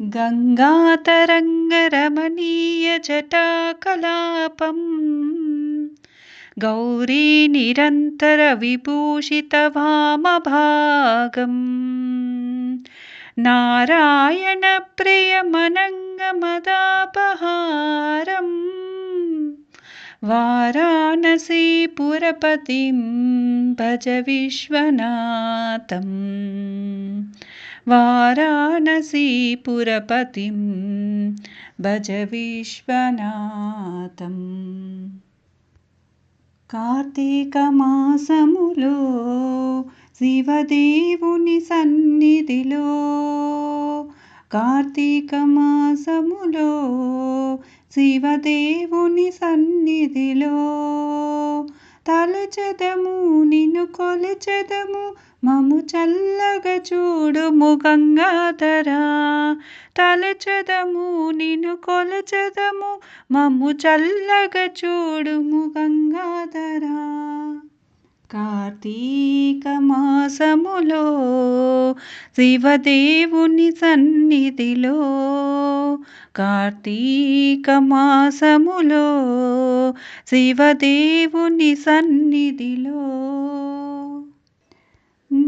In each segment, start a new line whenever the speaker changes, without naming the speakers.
गङ्गातरङ्गरमणीयजटाकलापम्। गौरीनिरन्तरविभूषितवामभागम् नारायणप्रियमनङ्गमदापहारम्। वाराणसीपुरपतिं भज विश्वनाथम् వారాణసీపురపతిం భజ విశ్వనాథం. కార్తీక మాసములో శివదేవుని సన్నిధిలో కార్తీక మాసములో శివదేవుని సన్నిధిలో తలచదము నిన్ను కొలచదము మము చల్ల చూడుము గంగాధరా తలచదము నిన్ను కొలచదము మమ్ము చల్లగా చూడుము గంగాధరా కార్తీక మాసములో శివదేవుని సన్నిధిలో కార్తీక మాసములో శివదేవుని సన్నిధిలో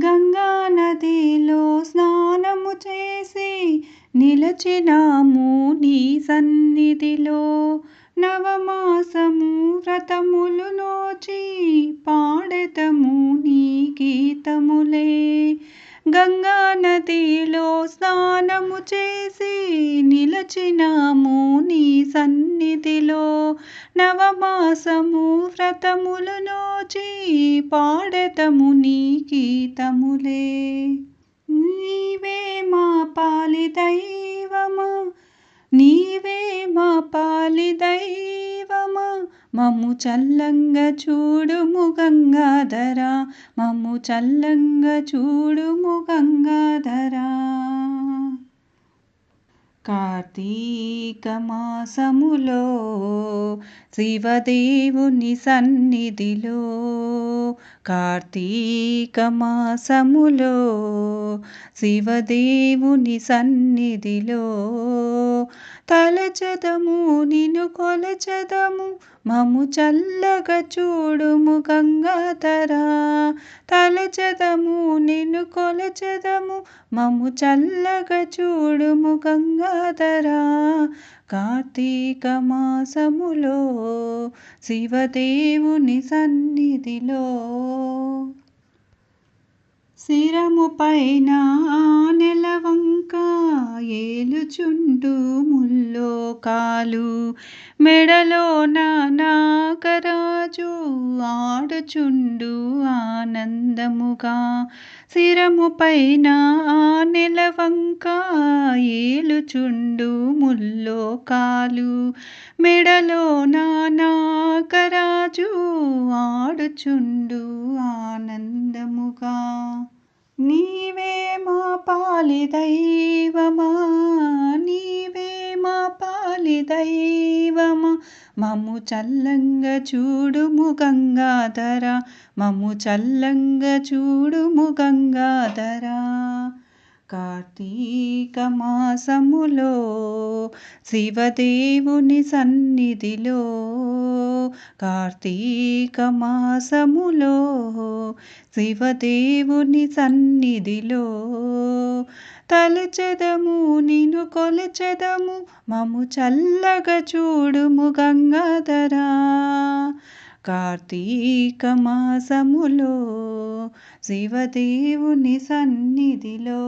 గంగా నదిలో స్నానము చేసి నిలచినాము నీ సన్నిధిలో. నవమాసము వ్రతములు నోచి పాడెతము నీ గీతములే. గంగా నదిలో స్నానము చేసి నిలచినాము నీ సన్నిధిలో. నవమాసము వ్రతములు నోచి పాడెతము నీ గీతములే. నీవే మా పాలి దైవమా? నీవే మా పాలి దైవమా? మమ్ము చల్లంగా చూడుము గంగాధరా. మమ్ము చల్లంగా చూడుము గంగాధరా. కార్తీక మాసములో శివదేవుని సన్నిధిలో కార్తీక మాసములో శివదేవుని సన్నిధిలో తలచదము నిను కొలచదము మము చల్లగా చూడుము గంగాధరా. తలచదము నిన్ను కొలచదము మము చల్లగా చూడుము గంగాధరా. కార్తీక మాసములో శివదేవుని సన్నిధిలో శిరము పైన శ్లోకాలు మెడలో నాగరాజు ఆడుచుండు ఆనందముగా. శిరము పైన నెలవంక ఏలుచుండు ముల్లోకాలు మెడలో నాగరాజు ఆడుచుండు ఆనందముగా. నీవే మా పాలి దైవమా? పాలి దైవమా? మమ్ము చల్లంగా చూడుము గంగాధర. మమ్ము చల్లంగా చూడుము గంగాధర. కార్తీక మాసములో శివదేవుని సన్నిధిలో కార్తీక మాసములో శివదేవుని సన్నిధిలో. తలచెదము నిను కొలచెదము మము చల్లగా చూడుము గంగాధరా. కార్తీక మాసములో శివదేవుని సన్నిధిలో.